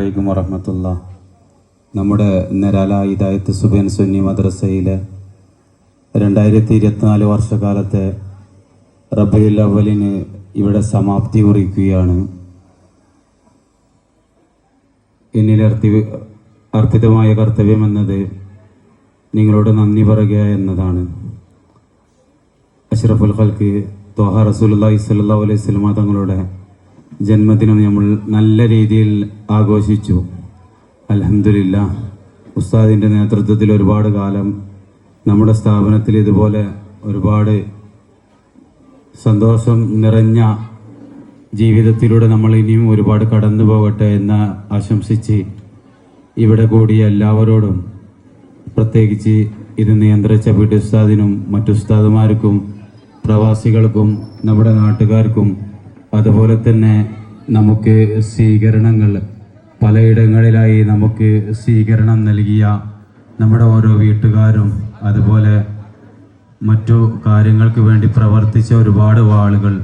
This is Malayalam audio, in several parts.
വലൈക്കും വറഹമത്തുള്ള. നമ്മുടെ നരാല ഇതായത്ത് സുബേൻ സുന്നി മദ്രസയിലെ രണ്ടായിരത്തി ഇരുപത്തിനാല് വർഷക്കാലത്തെ റബിയുൽ അവലിന് ഇവിടെ സമാപ്തി കുറിക്കുകയാണ്. എന്നിൽ അർത്തി അർപ്പിതമായ കർത്തവ്യം എന്നത് നിങ്ങളോട് നന്ദി പറയുക എന്നതാണ്. അഷ്റഫുൽ ഖൽക്ക് ത്വഹ റസൂലുള്ളാഹി സ്വല്ലല്ലാഹു അലൈഹി വസല്ലമ തങ്ങളുടെ ജന്മദിനം നമ്മൾ നല്ല രീതിയിൽ ആഘോഷിച്ചു. അലഹമില്ല ഉസ്താദിന്റെ നേതൃത്വത്തിൽ ഒരുപാട് കാലം നമ്മുടെ സ്ഥാപനത്തിൽ ഇതുപോലെ ഒരുപാട് സന്തോഷം നിറഞ്ഞ ജീവിതത്തിലൂടെ നമ്മൾ ഇനിയും ഒരുപാട് കടന്നു പോകട്ടെ എന്ന് ആശംസിച്ച് ഇവിടെ കൂടിയ എല്ലാവരോടും പ്രത്യേകിച്ച് ഇത് നിയന്ത്രിച്ച പിടി ഉസ്താദിനും മറ്റു ഉസ്താദുമാർക്കും പ്രവാസികൾക്കും നമ്മുടെ നാട്ടുകാർക്കും അതുപോലെ തന്നെ നമുക്ക് സ്വീകരണങ്ങൾ. പലയിടങ്ങളിലായി നമുക്ക് സ്വീകരണം നൽകിയ നമ്മുടെ ഓരോ വീട്ടുകാരും അതുപോലെ മറ്റു കാര്യങ്ങൾക്ക് വേണ്ടി പ്രവർത്തിച്ച ഒരുപാട് ആളുകൾ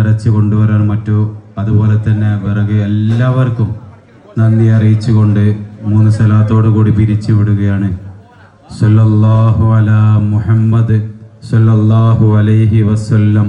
ഇറച്ചി കൊണ്ടുവരാൻ മറ്റു അതുപോലെ തന്നെ വിറക് എല്ലാവർക്കും നന്ദി അറിയിച്ചുകൊണ്ട് മൂന്ന് സ്ഥലത്തോടു കൂടി പിരിച്ചു വിടുകയാണ്. സല്ലല്ലാഹു അല മുഹമ്മദ് സല്ലല്ലാഹു അലൈഹി വസല്ലം.